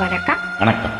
வணக்கம். வணக்கம்.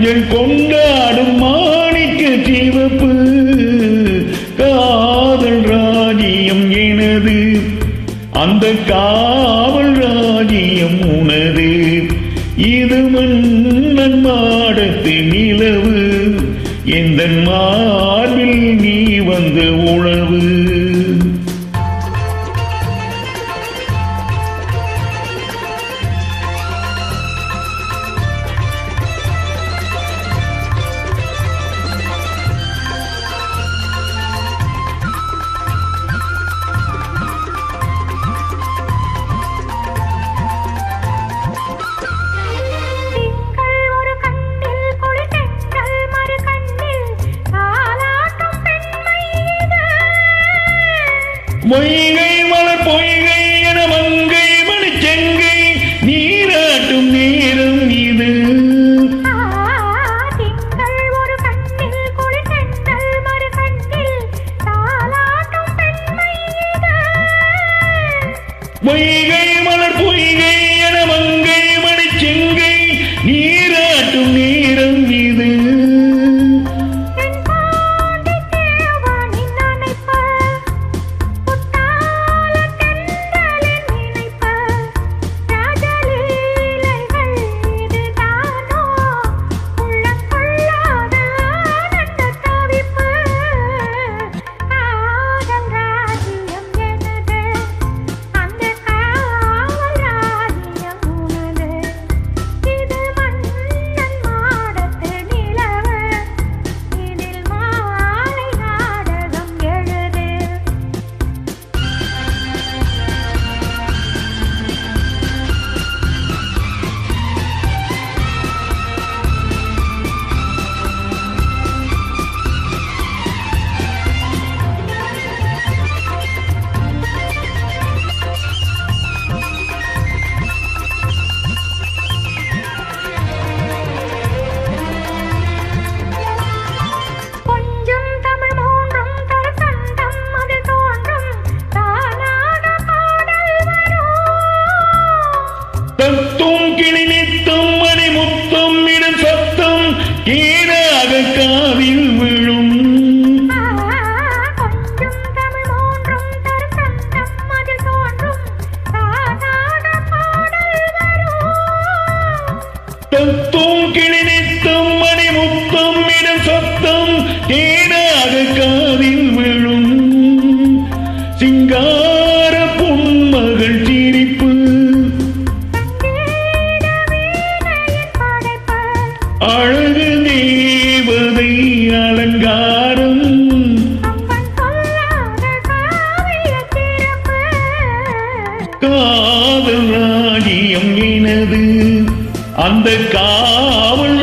நெஞ்சன் கொண்டாடும் மாணிக்க சிவப்பு. காதல் ராஜியம் எனது. அந்த காவல் மொய்கை மலர் பொய்கை என மங்கை மணிச்செங்கை நீராட்டும் நேரம் இது. மொய்கை மலர் பொய்கை முத்தும் கிளினித்தும் மணிமுத்தும் இடம் சொத்தம் ஏனாது காதில் விழும். சிங்கார பொன்மகள் சிரிப்பு. அழகு தேவதை அலங்காரம். காதல் ராஜ்யம் அந்த காவல்